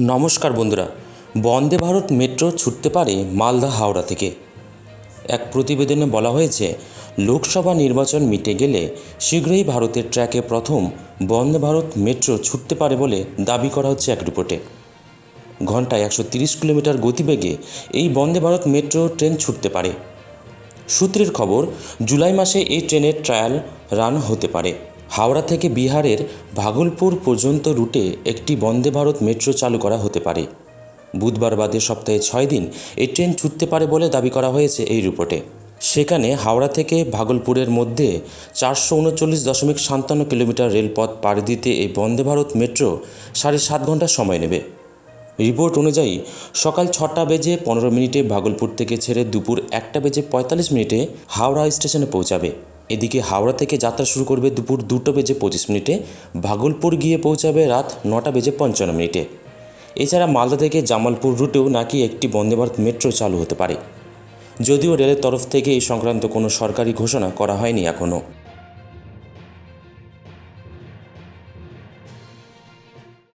নমস্কার বন্ধুরা, বন্দে ভারত মেট্রো ছুটতে পারে মালদা হাওড়া থেকে। এক প্রতিবেদনে বলা হয়েছে, লোকসভা নির্বাচন মিটে গেলে শীঘ্রই ভারতের ট্র্যাকে প্রথম বন্দে ভারত মেট্রো ছুটতে পারে বলে দাবি করা হচ্ছে এক রিপোর্টে। ঘন্টায় একশো কিলোমিটার গতিবেগে এই বন্দে ভারত মেট্রো ট্রেন ছুটতে পারে। সূত্রের খবর, জুলাই মাসে এই ট্রেনের ট্রায়াল রান হতে পারে। হাওড়া থেকে বিহারের ভাগলপুর পর্যন্ত রুটে একটি বন্দে ভারত মেট্রো চালু করা হতে পারে। বুধবার বাদে সপ্তাহে ছয় দিন এই ট্রেন ছুটতে পারে বলে দাবি করা হয়েছে এই রিপোর্টে। সেখানে হাওড়া থেকে ভাগলপুরের মধ্যে চারশো উনচল্লিশ দশমিক সাতান্ন কিলোমিটার রেলপথ পাড়ি দিতে এই বন্দে ভারত মেট্রো সাড়ে সাত ঘণ্টা সময় নেবে। রিপোর্ট অনুযায়ী সকাল ছটা বেজে পনেরো মিনিটে ভাগলপুর থেকে ছেড়ে দুপুর একটা বেজে পঁয়তাল্লিশ মিনিটে হাওড়া স্টেশনে পৌঁছাবে। এদিকে হাওড়া থেকে যাত্রা শুরু করবে দুপুর দুটো বেজে পঁচিশ মিনিটে। ভাগলপুর গিয়ে পৌঁছাবে রাত নটা বেজে পঞ্চান্ন মিনিটে। এছাড়া মালদা থেকে জামালপুর রুটেও নাকি একটি বন্দে ভারত মেট্রো চালু হতে পারে। যদিও রেলের তরফ থেকে এই সংক্রান্ত কোনো সরকারি ঘোষণা করা হয়নি এখনও